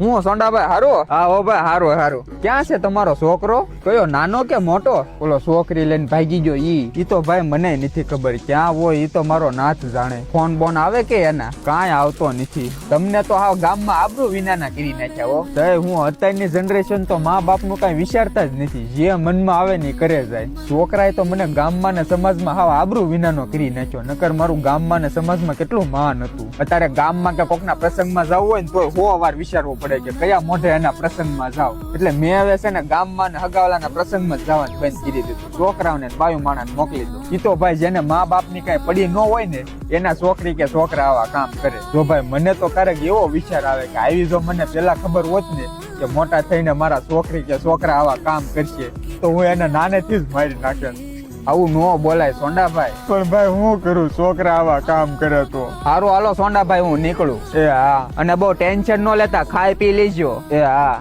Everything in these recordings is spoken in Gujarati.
હું સોંડાભાઈ હારો? હા, ઓ ભાઈ હારો હારો. ક્યાં છે તમારો છોકરો? કયો, નાનો કે મોટો? ઓલો છોકરી લઈને ભાગી ગયો ઈ. ઈ તો ભાઈ મને નથી ખબર. ક્યાં હોય ઈ તો મારો નાથ જાણે. ફોન બોન આવે કે એના? કાંઈ આવતો નથી. તમને તો આ ગામમાં આબરૂ વિનાના કરી નાખ્યા, હો. તો હું અત્યારની જનરેશન તો મા બાપનું કાંઈ વિચારતા જ નથી. જે મનમાં આવે ને કરે જાય. છોકરાએ તો મને ગામમાં ને સમાજમાં હાવ આબરૂ વિનાનો કરી નાખ્યો. નકર મારું ગામમાં ને સમાજમાં કેટલું માન હતું. અત્યારે ગામમાં કે કોકના પ્રસંગમાં જવું હોય ને તો હો વાર વિચારવું પડે. કે કયા મોઢે એના પ્રસંગમાં જાવ એટલે મેં હવે છે ને ગામમાં ને હગાવાલાના પ્રસંગમાં જવાનું બંધ કરી દીધું. છોકરાઓને બાયું માણસ મોકલી દો ઈ ભાઈ જેને મા બાપની કઈ પડી ન હોય ને, એના છોકરી કે છોકરા આવા કામ કરે. જો ભાઈ મને તો ક્યારેક એવો વિચાર આવે કે આવી જો મને પેલા ખબર હોત ને કે મોટા થઈને મારા છોકરી કે છોકરા આવા કામ કરશે, તો હું એને નાનેથી જ મારી નાખે. આવું નો બોલાય સોંડાભાઈ. પણ ભાઈ હું કરું? છોકરા આવા કામ કરે તો. સારું હાલો સોંડાભાઈ હું નીકળું. એ હા. અને બહુ ટેન્શન નો લેતા ખાઈ પી લેજો. એ હા.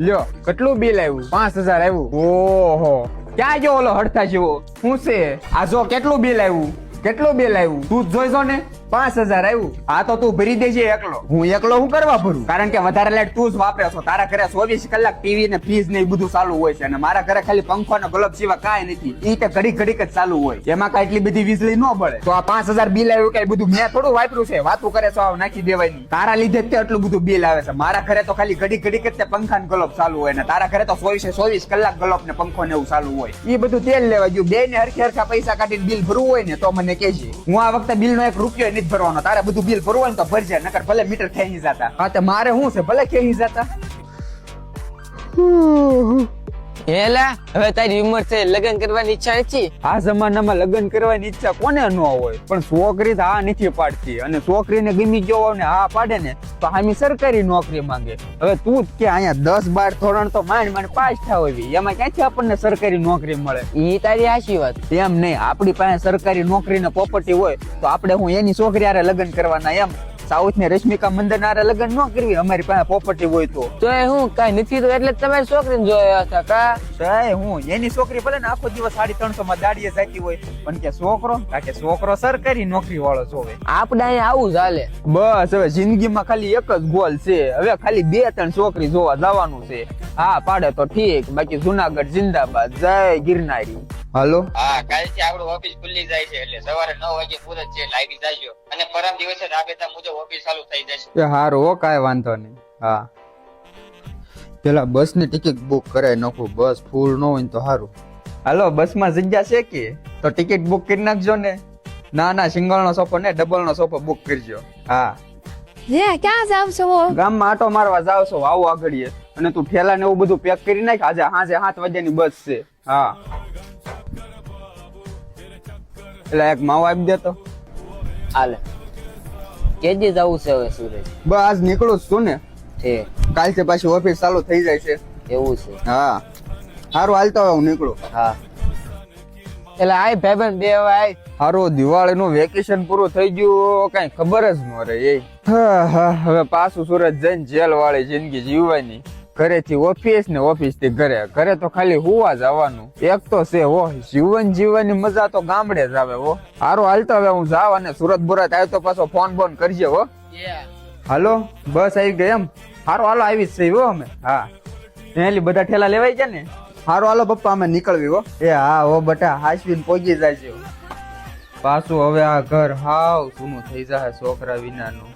લ્યો કેટલું બિલ આવ્યું? પાંચ હજાર આવ્યું. ઓહો. ક્યાં જો ઓલો હડતા જેવો? શું છે? આ જો કેટલું બિલ આવ્યું? કેટલું બિલ આવ્યું? તું જોઈજો ને. પાંચ હજાર આવ્યું આ તો તું ભરી દેજે એકલો. હું એકલો હું કરવા ભરું? કારણ કે વધારે લાઈટ તું જ વાપરે છો. તારા ઘરે ચોવીસ કલાક ટીવી ને ફ્રીજ ને બધું ચાલુ હોય છે. અને મારા ઘરે ખાલી પંખો ને બલ્બ સિવાય કાંઈ નથી. ઈ તે ઘડી ઘડીક જ ચાલુ હોય. એમાં કાંઈ એટલી બધી વીજળી ન બળે. તો આ પાંચ હજાર બિલ આવ્યું કઈ બધું મેં થોડું વાપર્યું છે. વાતું કરે છો નાખી દેવાની. તારા લીધે જ તે એટલું બધું બિલ આવે છે. મારા ઘરે તો ખાલી ઘડી ઘડીક જ તે પંખા ને ગલોબ ચાલુ હોય. ને તારા ઘરે તો ચોવીસે ચોવીસ કલાક ગલોબ ને પંખો ને એવું ચાલુ હોય. ઈ બધું તેલ લેવા ગયું. બે ને હરખે હરખા પૈસા કાઢીને બિલ ભરવું હોય ને તો મને કહેજે. હું આ વખતે બિલ નો એક રૂપિયો નથી ભરવાનો. તારે બધું બિલ ભરવું ને તો ભરજે, નકર ભલે મીટર ખેંચી જતા. હા, તે મારે શું છે? ભલે ખેંચી જતા. હેલા હવે તારી ઉંમર છે લગ્ન કરવાની ઈચ્છા નથી? આ જમાનામાં લગ્ન કરવાની ઈચ્છા કોને ન હોય? પણ છોકરી તો હા નથી પાડતી. અને છોકરીને ગમી ગયો ને હા પાડે ને તો હામી સરકારી નોકરી માંગે. હવે તું જ કે અહીંયા દસ બાર ધોરણ તો માંડ માંડ પાસ થાય એવી એમાં ક્યાંથી આપણને સરકારી નોકરી મળે? એ તારી આશી વાત. એમ નહીં. આપણી પાસે સરકારી નોકરી ને પોપર્ટી હોય તો આપણે હું એની છોકરી આરે લગ્ન કરવાના એમ? સાઉથ ને રશ્મિકા હારે લગ્ન ન કરવી અમારી પાસે પ્રોપર્ટી હોય તો. તો એ હું કઈ નથી તો એટલે તમારી છોકરીને જોયા હતા કા? સાહેબ હું એની છોકરી ભલે ને આખો દિવસ સાડી ત્રણસો માં દાડીએ જતી હોય પણ કે છોકરો કે છોકરો સરકારી નોકરી વાળો જોવે આપણે અહીંયા આવું ચાલે બસ હવે જિંદગીમાં ખાલી એક જ ગોલ છે. હવે ખાલી બે ત્રણ છોકરી જોવા જવાનું છે. હા પાડે તો ઠીક. બાકી જુનાગઢ જિંદાબાદ. જય ગિરનારી. હાલો? હા કાલથી આપણું ઓફિસ ખુલ્લી જાય છે એટલે સવારે નવ વાગે પૂરત છે લાગી જાજો અને પરમ દિવસે રાબેતા મુજબ ઓફિસ ચાલુ થઈ જશે. એ હારું હો કાંઈ વાંધો નહીં. હા. પેલા બસની ટિકિટ બુક કરાવી નાખું બસ ફૂલ ન હોય તો સારું હાલો બસમાં જગ્યા છે કે? તો ટિકિટ બુક કરી નાખજો ને. ના ના સિંગલ નો સોફો ને ડબલ નો સોફો બુક કરજો. હા. હે ક્યાં જાવ છો? ગામમાં આટો મારવા જાવ છો આવો આગળ અને તું ઠેલા ને એવું બધું પેક કરી નાખ આજે હાજે હાથ વાગ્યાની બસ છે. હા. એટલે એક માવો આપી દે તો હાલે. કેજે જવું છે હવે સુરત બસ આજ નીકળું છું ને. છે. કાલથી પાછી ઓફિસ ચાલુ થઈ જાય છે. એવું છે. હા. સારું હાલતો હવે હું નીકળું. હા. એટલે આય ભાઈબંધ બે હવે આય. હારું દિવાળી નું વેકેશન પૂરું થઈ ગયું કઈ ખબર જ ન રહે એ. હા, હા, હવે પાછું સુરત જઈને જેલ વાળી જિંદગી જીવવાની. ઘરેથી ઓફિસ ને ઓફિસથી ઘરે. ઘરે તો ખાલી હુવા જવાનું. એક તો છે હો જીવન જીવવાની મજા તો ગામડે જ આવે હો. હારું હાલતો હવે હું જાવ અને સુરત બુરત આવ્યો તો પાછો ફોન બોન કરજે હો. હાલો બસ આવી ગઈ એમ. હારો હાલો આવી જ છે હો અમે. હા. એલી બધા ઠેલા લેવાય છે ને? હારો હાલો પપ્પા અમે નીકળવી હો. એ હા હો બટા હાસવીન પહોંચી જાય છે પાછું હવે આ ઘર હાવ સૂનું થઈ જાય છોકરા વિનાનું.